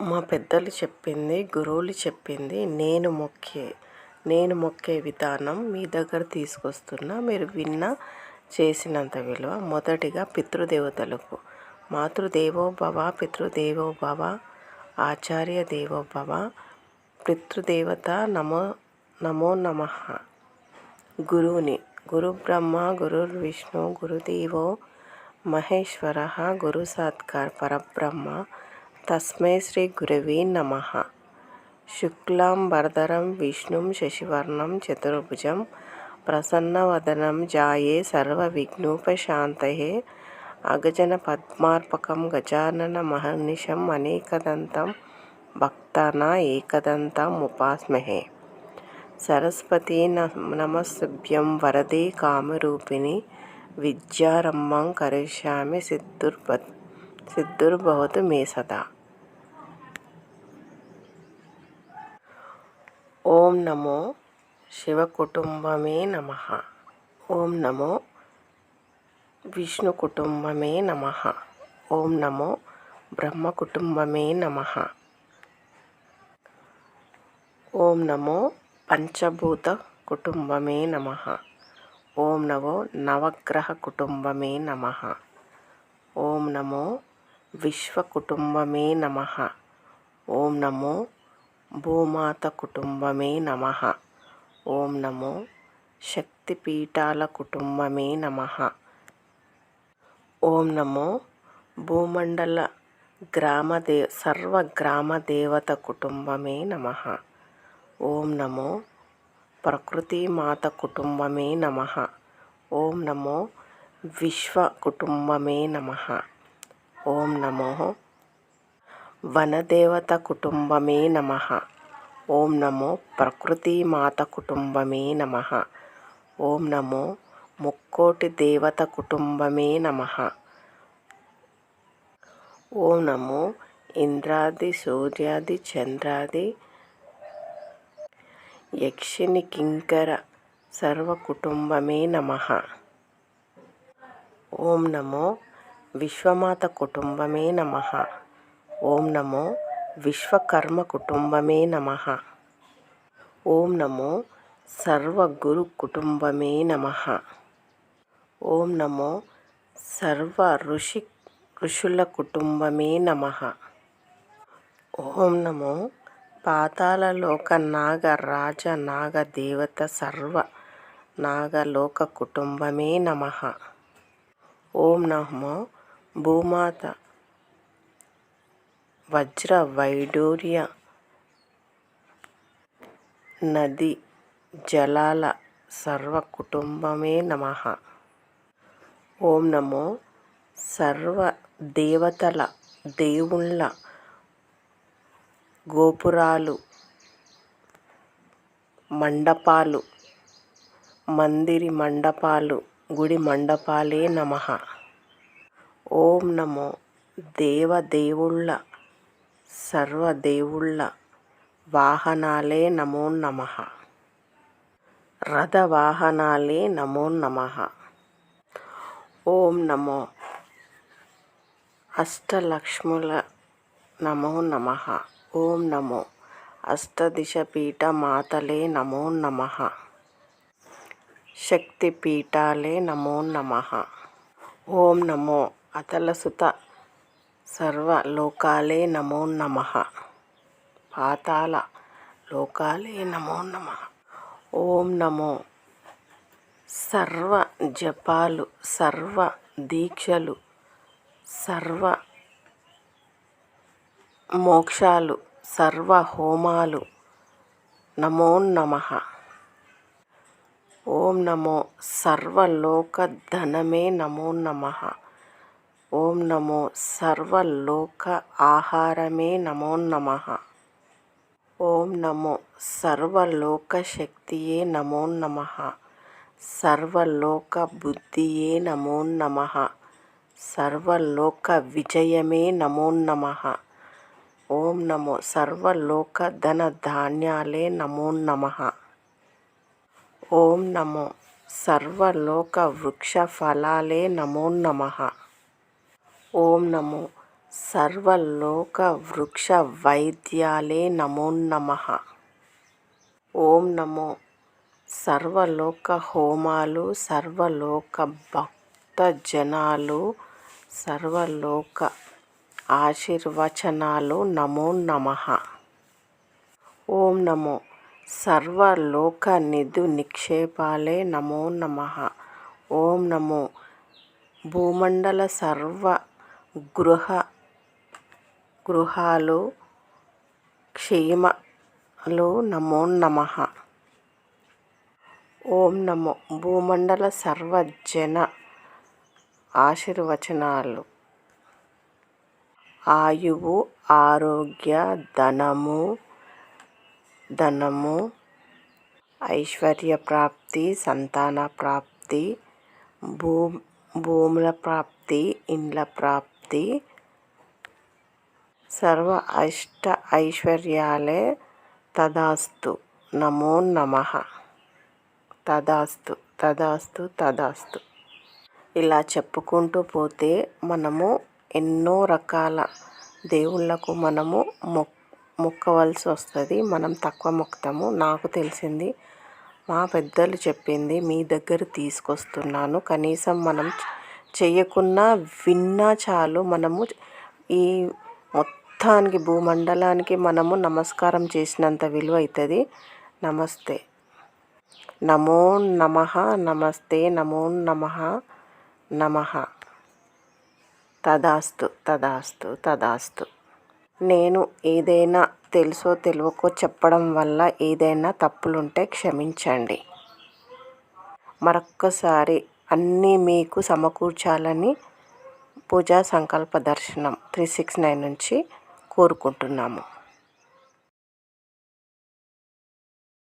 మా పెద్దలు చెప్పింది గురువులు చెప్పింది నేను మొక్కే నేను మొక్కే విధానం మీ దగ్గర తీసుకొస్తున్నా. మీరు విన్న చేసినంత విలువ మొదటిగా పితృదేవతలకు. మాతృదేవో భవ పితృదేవో భవ ఆచార్య దేవో భవ పితృదేవత నమో నమో నమ. గురువుని గురు బ్రహ్మ గురు విష్ణు గురుదేవో మహేశ్వర గురు సాత్కార్ పరబ్రహ్మ తస్మై శ్రీ గురవీ నమ. శుక్లాం వరదరం విష్ణుం శశివర్ణం చతుర్భుజం ప్రసన్నవదనం జాయే సర్వవిఘ్నోపశాంతయే అగజన పద్మార్పకం గజానన మహర్నిశం అనేకదంతం భక్తాన ఏకదంతం ఉపాస్మహే. సరస్వతీ నమస్తుభ్యం వరదే కామరూపిణి విద్యారంభం కరిష్యామి సిద్ధుర్భ సిద్ధుర్భవతు మే సదా. ఓం నమో శివ కుటుంబమే నమ. ఓం నమో విష్ణు కుటుంబమే నమ. ఓం నమో బ్రహ్మ కుటుంబమే నమ. ఓం నమో పంచభూత కుటుంబమే నమ. ఓం నమో నవగ్రహ కుటుంబమే నమ. ఓం నమో విశ్వ కుటుంబమే నమ. ఓం నమో భూమాత కుటుంబమే నమ. ఓం నమో శక్తిపీఠాల కుటుంబమే నమ. ఓం నమో భూమండల గ్రామదే సర్వ గ్రామ దేవత కుటుంబమే నమ. ఓం నమో ప్రకృతి మాత కుటుంబమే నమ. ఓం నమో విశ్వ కుటుంబమే నమ. ఓం నమో వనదేవత కుటుంబమే నమ. ఓం నమో ప్రకృతిమాత కుటుంబమే నమ. ఓం నమో ముక్కోటి దేవత కుటుంబమే నమ. ఓం నమో ఇంద్రాది సూర్యాది చంద్రాది యక్షిని కింకర సర్వ కుటుంబమే నమ. ఓం నమో విశ్వమాత కుటుంబమే నమ. ఓం నమో విశ్వకర్మ కుటుంబమే నమ. ఓం నమో సర్వగురు కుటుంబమే నమ. ఓం నమో సర్వ ఋషి ఋషుల కుటుంబమే నమ. ఓం నమో పాతాళలోక నాగ రాజ నాగ దేవత సర్వ నాగలోక కుటుంబమే నమ. ఓం నమో భూమాత వజ్ర వైడూర్య నది జలాల సర్వ కుటుంబమే నమ. ఓం నమో సర్వ దేవతల దేవుళ్ళ గోపురాలు మండపాలు మందిరి మండపాలు గుడి మండపాలే నమ. ఓం నమో దేవదేవుళ్ళ సర్వదేవుళ్ళ వాహనాలే నమో నమ. రథవాహనాలే నమో నమ. ఓం నమో. అష్టలక్ష్ముల నమో నమ. ఓం నమో. అష్టదిశపీఠ మాతలే నమో నమ. శక్తిపీఠాలే నమో నమ. ఓం నమో. అతలసుత సర్వలోకాలే నమో నమ. పాతాళ లోకాలే నమో నమ. ఓం నమో. సర్వ జపాలు సర్వ దీక్షలు సర్వ మోక్షాలు సర్వ హోమాలు నమో నమ. ఓం నమో. సర్వలోకధనమే నమో నమ. ఓం నమో సర్వలోక ఆహారమే నమో నమ. ఓం నమో సర్వలోక శక్తియే నమో నమ. సర్వలోక బుద్ధియే నమో నమ. సర్వలోక విజయమే నమో నమ. ఓం నమో సర్వలోక ధన ధాన్యాలే నమో నమ. ఓం నమో సర్వలోక వృక్ష ఫలాలే నమో నమ. ఓం నమో. సర్వలోక వృక్ష వైద్యాలే నమో నమ. ఓం నమో. సర్వలోక హోమాలు సర్వలోక భక్త జనాలు సర్వలోక ఆశీర్వచనాలు నమో నమ. ఓం నమో. సర్వలోక నిధు నిక్షేపాలే నమో నమ. ఓం నమో. భూమండల సర్వ గృహ గృహాలు క్షేమలు నమో నమః. ఓం నమో. భూమండల సర్వజన ఆశీర్వచనాలు. ఆయువు ఆరోగ్య ధనము ధనము ఐశ్వర్య ప్రాప్తి సంతాన ప్రాప్తి భూ భూముల ప్రాప్తి ఇండ్ల ప్రాప్తి సర్వ అష్ట ఐశ్వర్యాలే తదాస్తు. నమో నమః. తదాస్తు తదాస్తు తదాస్తు. ఇలా చెప్పుకుంటూ పోతే మనము ఎన్నో రకాల దేవుళ్ళకు మనము మొక్ మొక్కవలసి వస్తుంది. మనం తక్కువ మొక్కుతాము నాకు తెలిసింది మా పెద్దలు చెప్పింది మీ దగ్గర తీసుకొస్తున్నాను. కనీసం మనం చేయకున్నా విన్నా చాలు. మనము ఈ మొత్తానికి భూమండలానికి మనము నమస్కారం చేసినంత విలువ అవుతుంది నమస్తే. నమో నమ. నమస్తే. నమో నమ. నమ. తదాస్తు తదాస్తు తదాస్తు. నేను ఏదైనా తెలుసో తెలియకో చెప్పడం వల్ల ఏదైనా తప్పులుంటే క్షమించండి. మరొక్కసారి అన్నీ మీకు సమకూర్చాలని పూజా సంకల్ప దర్శనం త్రీ సిక్స్ నైన్ నుంచి కోరుకుంటున్నాము.